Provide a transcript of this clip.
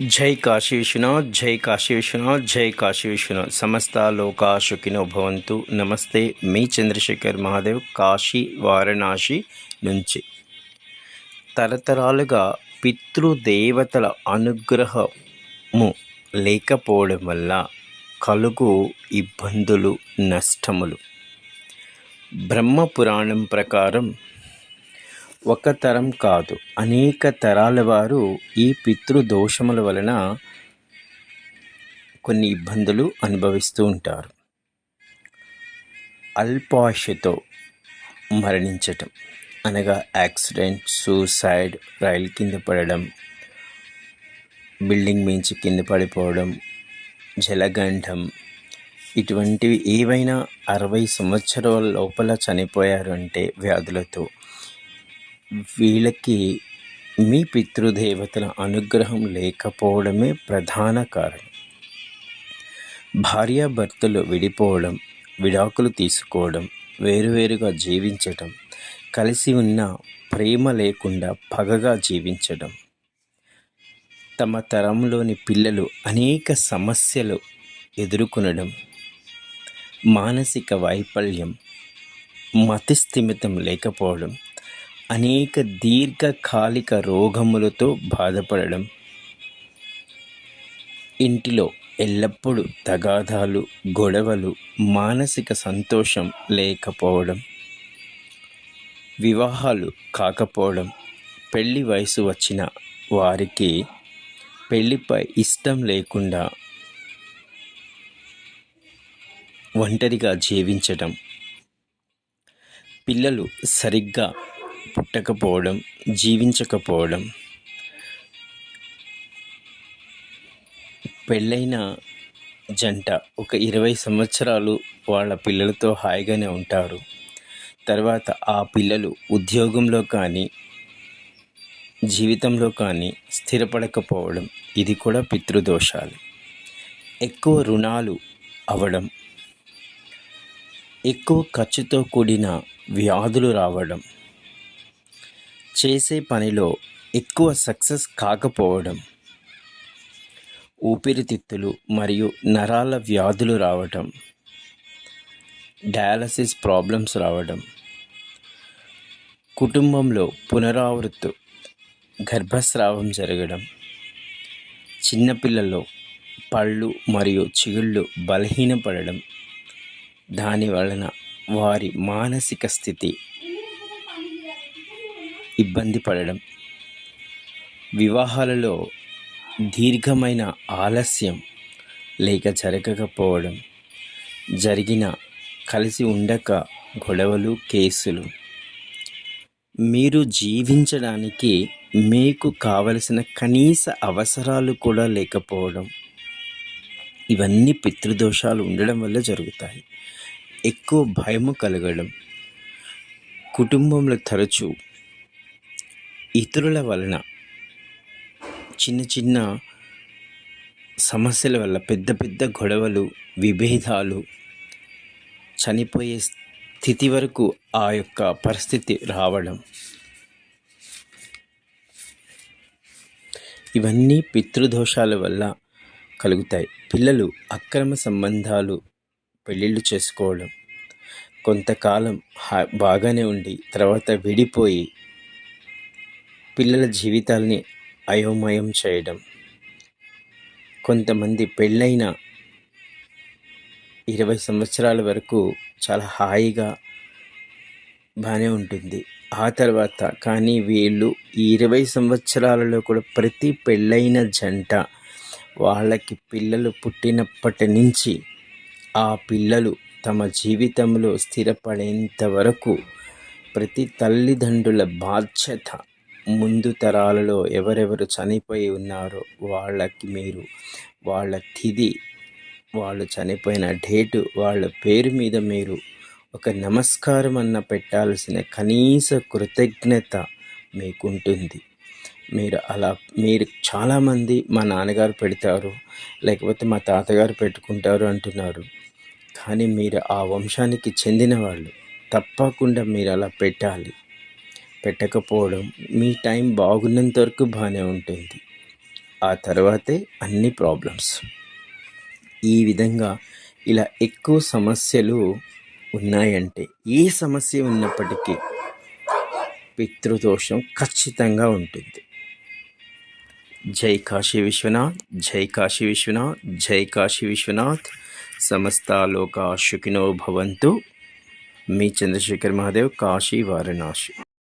జై కాశీ విశ్వనాథ్ జై కాశీ విశ్వనాథ్ జై కాశీ విశ్వనాథ్ సమస్త లోకాశుకినో భవంతు. నమస్తే మీ చంద్రశేఖర్ మహాదేవ్ కాశీ వారణాసి నుంచి. తరతరాలుగా పితృదేవతల అనుగ్రహము లేకపోవడం వల్ల కలుగు ఇబ్బందులు నష్టములు. బ్రహ్మ పురాణం ప్రకారం ఒక తరం కాదు. అనేక తరాల వారు ఈ పితృదోషముల వలన కొన్ని ఇబ్బందులు అనుభవిస్తూ ఉంటారు. అల్పాయుషతో మరణించటం అనగా యాక్సిడెంట్ సూసైడ్ రైలు కింద పడడం బిల్డింగ్ మించి కింద పడిపోవడం జలగంఠం ఇటువంటివి ఏవైనా అరవై సంవత్సరాల లోపల చనిపోయారు అంటే వ్యాధులతో వీళ్ళకి మీ పితృదేవతల అనుగ్రహం లేకపోవడమే ప్రధాన కారణం. భార్యాభర్తలు విడిపోవడం విడాకులు తీసుకోవడం వేరువేరుగా జీవించటం కలిసి ఉన్న ప్రేమ లేకుండా పగగా జీవించడం తమ తరంలోని పిల్లలు అనేక సమస్యలు ఎదుర్కొనడం మానసిక వైఫల్యం మతిస్థిమితం లేకపోవడం అనేక దీర్ఘకాలిక రోగములతో బాధపడడం ఇంటిలో ఎల్లప్పుడూ తగాదాలు గొడవలు మానసిక సంతోషం లేకపోవడం వివాహాలు కాకపోవడం పెళ్ళి వయసు వచ్చిన వారికి పెళ్ళిపై ఇష్టం లేకుండా ఒంటరిగా జీవించడం పిల్లలు సరిగ్గా పుట్టకపోవడం జీవించకపోవడం పెళ్ళైన జంట ఒక ఇరవై సంవత్సరాలు వాళ్ళ పిల్లలతో హాయిగానే ఉంటారు. తర్వాత ఆ పిల్లలు ఉద్యోగంలో కానీ జీవితంలో కానీ స్థిరపడకపోవడం ఇది కూడా పితృదోషాలు. ఎక్కువ రుణాలు అవడం ఎక్కువ ఖర్చుతో కూడిన వ్యాధులు రావడం చేసే పనిలో ఎక్కువ సక్సెస్ కాకపోవడం ఊపిరితిత్తులు మరియు నరాల వ్యాధులు రావటం డయాలసిస్ ప్రాబ్లమ్స్ రావడం కుటుంబంలో పునరావృత్తు గర్భస్రావం జరగడం చిన్నపిల్లల్లో పళ్ళు మరియు చిగుళ్ళు బలహీనపడడం దాని వలన వారి మానసిక స్థితి ఇబ్బంది పడడం. వివాహాలలో దీర్ఘమైన ఆలస్యం లేక జరగకపోవడం. జరిగిన కలిసి ఉండక గొడవలు కేసులు. మీరు జీవించడానికి మీకు కావలసిన కనీస అవసరాలు కూడా లేకపోవడం. ఇవన్నీ పితృదోషాలు ఉండడం వల్ల జరుగుతాయి. ఎక్కువ భయము కలగడం. కుటుంబంలో తరచూ ఇతరుల వలన చిన్న చిన్న సమస్యల వల్ల పెద్ద పెద్ద గొడవలు విభేదాలు చనిపోయే స్థితి వరకు ఆ యొక్క పరిస్థితి రావడం. ఇవన్నీ పితృదోషాల వల్ల కలుగుతాయి. పిల్లలు అక్రమ సంబంధాలు పెళ్ళిళ్ళు చేసుకోవడం. కొంతకాలం హా- బాగానే ఉండి తర్వాత విడిపోయి పిల్లల జీవితాల్ని అయోమయం చేయడం. కొంతమంది పెళ్ళైన ఇరవై సంవత్సరాల వరకు చాలా హాయిగా బాగానే ఉంటుంది. ఆ తర్వాత కానీ వీళ్ళు ఈ ఇరవై సంవత్సరాలలో కూడా ప్రతి పెళ్ళైన జంట వాళ్ళకి పిల్లలు పుట్టినప్పటి నుంచి ఆ పిల్లలు తమ జీవితంలో స్థిరపడేంత వరకు ప్రతి తల్లిదండ్రుల బాధ్యత ముందు తరాలలో ఎవరెవరు చనిపోయి ఉన్నారో వాళ్ళకి మీరు వాళ్ళ తిది వాళ్ళు చనిపోయిన డేటు వాళ్ళ పేరు మీద మీరు ఒక నమస్కారం అన్న పెట్టాల్సిన కనీస కృతజ్ఞత మీకుంటుంది. మీరు అలా మీరు చాలామంది మా నాన్నగారు పెడతారు లేకపోతే మా తాతగారు పెట్టుకుంటారు అంటున్నారు. కానీ మీరు ఆ వంశానికి చెందిన వాళ్ళు. తప్పకుండా మీరు అలా పెట్టాలి. పెట్టకపోవడం మీ టైం బాగున్నంత వరకు బాగానే ఉంటుంది. ఆ తర్వాతే అన్ని ప్రాబ్లమ్స్. ఈ విధంగా ఇలా ఎక్కువ సమస్యలు ఉన్నాయంటే ఏ సమస్య ఉన్నప్పటికీ పితృదోషం ఖచ్చితంగా ఉంటుంది. జై కాశీ విశ్వనాథ్ జై కాశీ విశ్వనాథ్ జై కాశీ విశ్వనాథ్. సమస్తాలోక సుఖినో భవంతు. మీ చంద్రశేఖర్ మహాదేవ్ కాశీ వారణాసి.